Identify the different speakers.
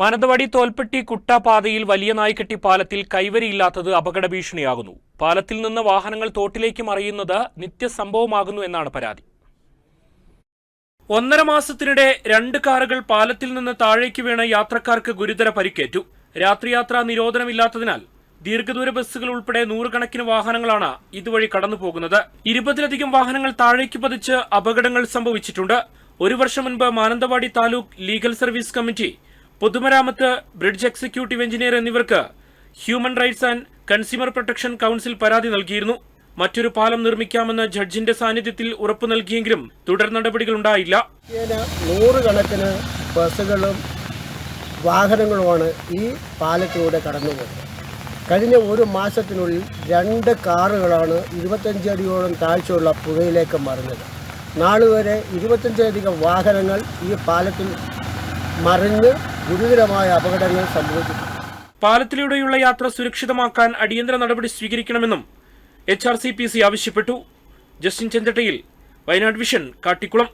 Speaker 1: മാനന്തവാടി തോൽപ്പെട്ടി കുട്ട പാതയിൽ വലിയ നായ്ക്കെട്ടി പാലത്തിൽ കൈവരിയില്ലാത്തത് അപകട ഭീഷണിയാകുന്നു. പാലത്തിൽ നിന്ന് വാഹനങ്ങൾ തോട്ടിലേക്ക് മറിയുന്നത് നിത്യസംഭവമാകുന്നു എന്നാണ് പരാതി. ഒന്നര മാസത്തിനിടെ രണ്ട് കാറുകൾ പാലത്തിൽ നിന്ന് താഴേക്ക് വീണ് യാത്രക്കാർക്ക് ഗുരുതര പരിക്കേറ്റു. രാത്രിയാത്രാ നിരോധനമില്ലാത്തതിനാൽ ദീർഘദൂര ബസ്സുകൾ ഉൾപ്പെടെ നൂറുകണക്കിന് വാഹനങ്ങളാണ് ഇതുവഴി കടന്നു പോകുന്നത് ഇരുപതിലധികം വാഹനങ്ങൾ താഴേക്ക് പതിച്ച് അപകടങ്ങൾ സംഭവിച്ചിട്ടുണ്ട്. ഒരു വർഷം മുൻപ് Mananthavady taluk legal service committee പൊതുമരാമത്ത് ബ്രിഡ്ജ് എക്സിക്യൂട്ടീവ് എഞ്ചിനീയർ എന്നിവർക്ക് human rights and consumer protection council പരാതി നൽകിയിരുന്നു. മറ്റൊരു പാലം നിർമ്മിക്കാമെന്ന് ജഡ്ജിന്റെ സാന്നിധ്യത്തിൽ ഉറപ്പു നൽകിയെങ്കിലും തുടർ നടപടികൾ
Speaker 2: ഉണ്ടായില്ല. നൂറുകണക്കിന് ബസ്സുകളും വാഹനങ്ങളുമാണ് ഈ പാലത്തിലൂടെ കടന്നുപോകുന്നത് കഴിഞ്ഞ ഒരു മാസത്തിനുള്ളിൽ രണ്ട് കാറുകളാണ് ഇരുപത്തഞ്ച് അടിയോളം താഴ്ചയുള്ള പുഴയിലേക്ക് മറിഞ്ഞത്. നാളുവരെ ഇരുപത്തഞ്ചധികം വാഹനങ്ങൾ ഈ പാലത്തിൽ മറിഞ്ഞ് ഗുരുതരമായ അപകടങ്ങൾ സംഭവിച്ചു.
Speaker 1: പാലത്തിലൂടെയുള്ള യാത്ര സുരക്ഷിതമാക്കാൻ അടിയന്തര നടപടി സ്വീകരിക്കണമെന്നും എച്ച് ആവശ്യപ്പെട്ടു. Justin Chenthattayil Wayanad vision Kattikulam.